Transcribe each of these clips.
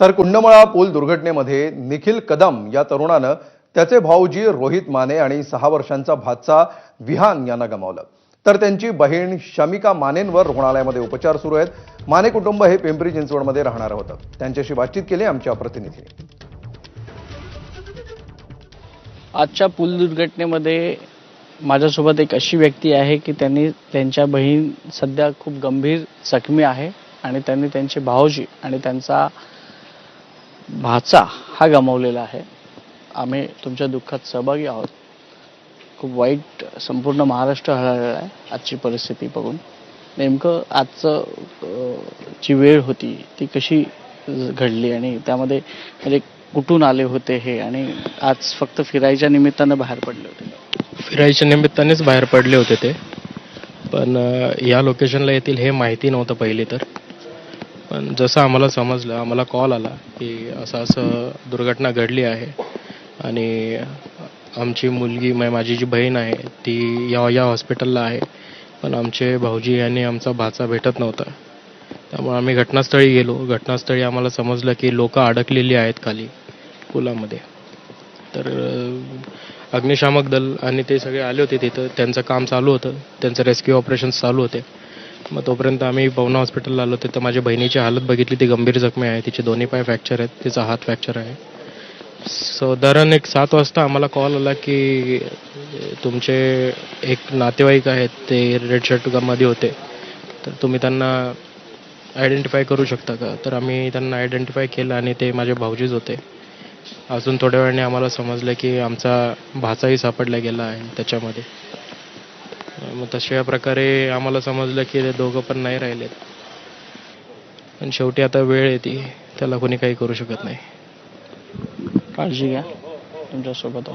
तर कुंडमळा पूल दुर्घटनेमध्ये निखिल कदम या तरुणानं त्याचे भाऊजी रोहित माने आणि सहा वर्षांचा भातचा विहान यांना गमावलं. तर त्यांची बहीण शमिका मानेंवर रुग्णालयामध्ये उपचार सुरू आहेत. माने कुटुंब हे पिंपरी चिंचवडमध्ये राहणारं होतं. त्यांच्याशी बातचीत केली आमच्या प्रतिनिधीने. आजच्या पूल दुर्घटनेमध्ये माझ्यासोबत एक अशी व्यक्ती आहे की त्यांनी त्यांच्या बहीण सध्या खूप गंभीर जखमी आहे आणि त्यांनी त्यांचे भाऊजी आणि त्यांचा भाचा हा गमावलेला आहे. आम्ही तुमच्या दुःखात सहभागी आहोत. खूप वाईट संपूर्ण महाराष्ट्र हळहळला आहे आजची परिस्थिती बघून. नेमकं आजचं जी वेळ होती ती कशी घडली आणि त्यामध्ये म्हणजे कुठून आले होते हे आणि आज फक्त फिरायच्या निमित्तानं बाहेर पडले होते? फिरायच्या निमित्तानेच बाहेर पडले होते ते. पण या लोकेशनला येतील हे माहिती नव्हतं पहिले तर. पण जसं आम्हाला समजलं आम्हाला कॉल आला की असं असं दुर्घटना घडली आहे आणि आमची मुलगी म्हणजे माझी जी बहीण आहे ती या या हॉस्पिटलला आहे. पण आमचे भाऊजी आणि आमचा भाचा भेटत नव्हता. त्यामुळे आम्ही घटनास्थळी गेलो. घटनास्थळी आम्हाला समजलं की लोक अडकलेली आहेत खाली पुलामध्ये. तर अग्निशामक दल आणि ते सगळे आले होते तिथं. त्यांचं काम चालू होतं. त्यांचं रेस्क्यू ऑपरेशन्स चालू होते. मग तोपर्यंत आम्ही पवना हॉस्पिटलला आलो. तिथं माझ्या बहिणीची हालत बघितली. ती गंभीर जखमी आहे. तिचे दोन्ही पाय फ्रॅक्चर आहेत. तिचा हात फ्रॅक्चर आहे. साधारण एक सात वाजता आम्हाला कॉल आला की तुमचे एक नातेवाईक आहेत ते रेड शर्टमध्ये होते. तर तुम्ही त्यांना आयडेंटिफाय करू शकता का? तर आम्ही त्यांना आयडेंटिफाय केलं आणि ते माझे भाऊजीच होते. अजून थोड्या वेळाने आम्हाला समजलं की आमचा भाचाही सापडला गेला आहे त्याच्यामध्ये. मग तशा प्रकारे आम्हाला समजलं की ते दोघं पण नाही राहिलेत. पण शेवटी आता वेळ येते त्याला कोणी काही करू शकत नाही. काळजी घ्या. तुमच्यासोबत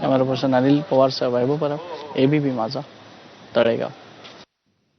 camera person Anil Pawar Saheb Vaibhav Parab A B P माझा तळेगाव.